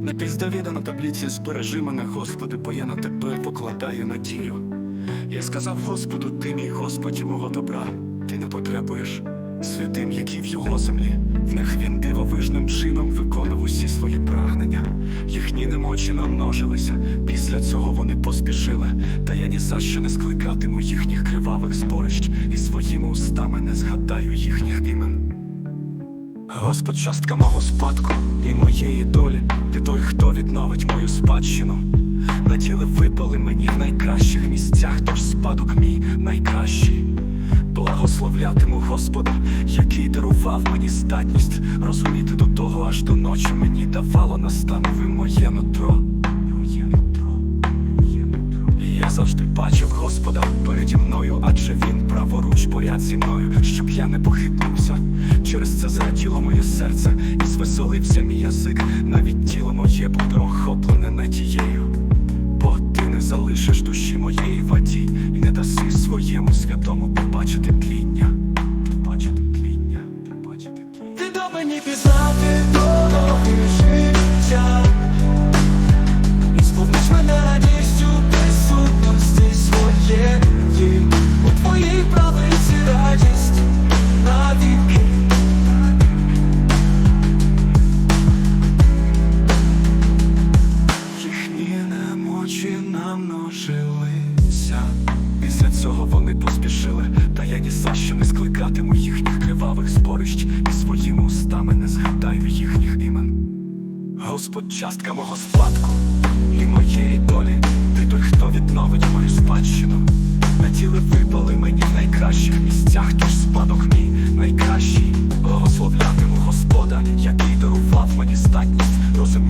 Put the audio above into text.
Не піздовіда на таблиці збережи мене, Господи, бо я на тебе покладаю надію. Я сказав Господу, ти мій Господь мого добра, ти не потребуєш святим, які в його землі. В них він дивовижним чином виконав усі свої прагнення. Їхні немочі намножилися. Після цього вони поспішили. Та я ні за що не скликатиму їхніх кривавих зборищ, і своїми устами не згадаю їхніх імен. Господь, частка мого спадку і моєї долі, хто мою спадщину. Наділи випали мені в найкращих місцях, тож спадок мій найкращий. Благословлятиму Господа, який дарував мені здатність розуміти до того, аж до ночі мені давало настанови моє нутро. Я завжди бачив Господа переді мною, адже він праворуч поряд зі мною, щоб я не похитнувся. Через це зраділо моє серце і звеселився мій язик, навіть тіло моє буде охоплене надією. Бо ти не залишиш душі моєї воді і не даси своєму святому побачити тління. Побачити тління, побачити тління. Ти до мені пізнати намножилися. Після цього вони поспішили, та я ні за що не скликатиму їхніх кривавих зборищ, і своїми устами не згадаю їхніх імен. Господь, частка мого спадку і моєї долі, ти той, хто відновить мою спадщину. На тіли випали мені в найкращих місцях, тож спадок мій найкращий. Благословлятиму Господа, який дарував мені здатність розуміти до